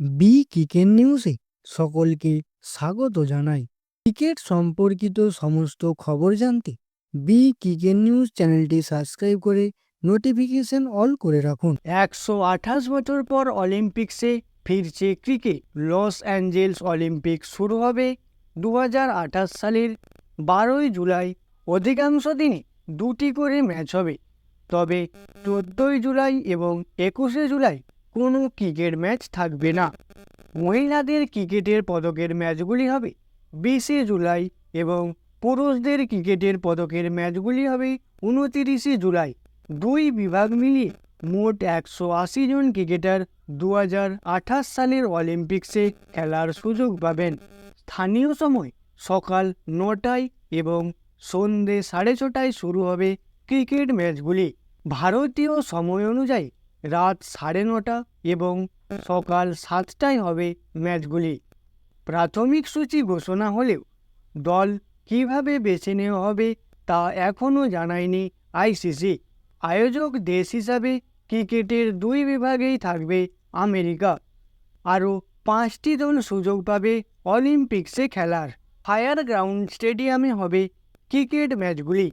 B cricket নিউজে সকলকে স্বাগত জানাই। ক্রিকেট সম্পর্কিত সমস্ত খবর জানতে বি ক্রিকেট নিউজ চ্যানেলটি সাবস্ক্রাইব করে নোটিফিকেশন অল করে রাখুন। একশো আঠাশ বছর পর অলিম্পিক্সে ফিরছে ক্রিকেট। লস অ্যাঞ্জেলস অলিম্পিক শুরু হবে দু সালের বারোই জুলাই। অধিকাংশ দিনে দুটি করে ম্যাচ হবে, তবে চোদ্দোই জুলাই এবং একুশে জুলাই কোনো ক্রিকেট ম্যাচ থাকবে না। মহিলাদের ক্রিকেটের পদকের ম্যাচগুলি হবে বিশে জুলাই এবং পুরুষদের ক্রিকেটের পদকের ম্যাচগুলি হবে উনতিরিশে জুলাই। দুই বিভাগ মিলিয়ে মোট একশো আশি জন ক্রিকেটার দু সালের অলিম্পিক্সে খেলার সুযোগ পাবেন। স্থানীয় সময় সকাল নটায় এবং সন্ধে সাড়ে ছটায় শুরু হবে ক্রিকেট ম্যাচগুলি। ভারতীয় সময় অনুযায়ী রাত সাড়ে নটা এবং সকাল সাতটায় হবে ম্যাচগুলি। প্রাথমিক সূচি ঘোষণা হলেও দল কীভাবে বেছে নেওয়া হবে তা এখনও জানায়নি আইসিসি। আয়োজক দেশ হিসাবে ক্রিকেটের দুই বিভাগেই থাকবে আমেরিকা। আরও পাঁচটি দল সুযোগ পাবে অলিম্পিক্সে খেলার। ফায়ার গ্রাউন্ড স্টেডিয়ামে হবে ক্রিকেট ম্যাচগুলি।